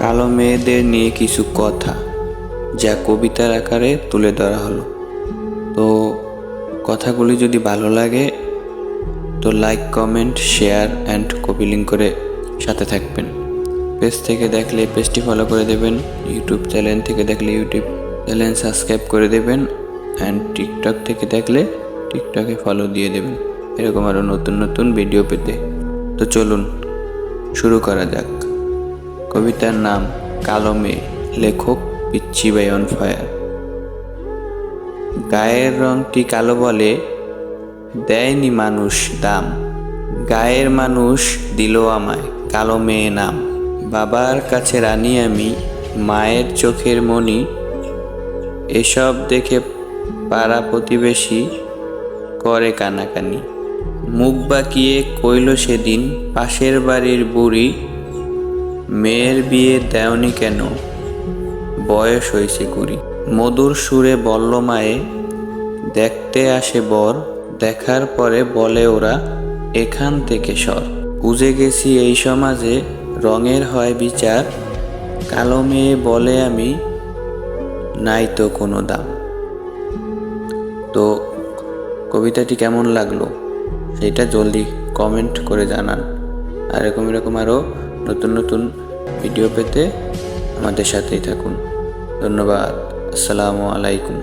কালো মেয়েদের নিয়ে কিছু কথা যা কবিতার আকারে তুলে ধরা হলো। তো কথাগুলি যদি ভালো লাগে, তো like comment share and copy link করে সাথে থাকবেন। পেজ থেকে দেখলে পেজটি ফলো করে দেবেন ইউটিউব চ্যানেল থেকে দেখলে ইউটিউব চ্যানেল সাবস্ক্রাইব করে দেবেন অ্যান্ড টিকটক থেকে দেখলে টিকটকে ফলো দিয়ে দেবেন। এরকম আরও নতুন নতুন ভিডিও পেতে। তো চলুন, শুরু করা যাক। কবিতার নাম কালো মেয়ে লেখক পিচ্ছি বাই অন ফায়ার। গায়ের রংটি কালো বলে, দেয়নি মানুষ দাম। গায়ের মানুষ দিল আমায় কালো মেয়ে নাম। বাবার কাছে রানী আমি, মায়ের চোখের মণি। এসব দেখে পাড়া প্রতিবেশী করে কানাকানি। মুখ বাঁকিয়ে কইল সেদিন, পাশের বাড়ির বুড়ি মেয়ের বিয়ে দেওনি কেন? বয়স হয়েছে কুড়ি। মধুর সুরে বলল মায়ে, দেখতে আসে বর, দেখার পরে বলে ওরা, এখান থেকে সর। বুঝে গেছি এই সমাজে রঙের হয় বিচার, কালো মেয়ে বলে আমি, নাই তো কোনো দাম। তো কবিতাটি কেমন লাগল? সেটা জলদি কমেন্ট করে জানান। আর এরকম এরকম আরও নতুন নতুন ভিডিও পেতে আমাদের সাথেই থাকুন। ধন্যবাদ। আসসালামু আলাইকুম।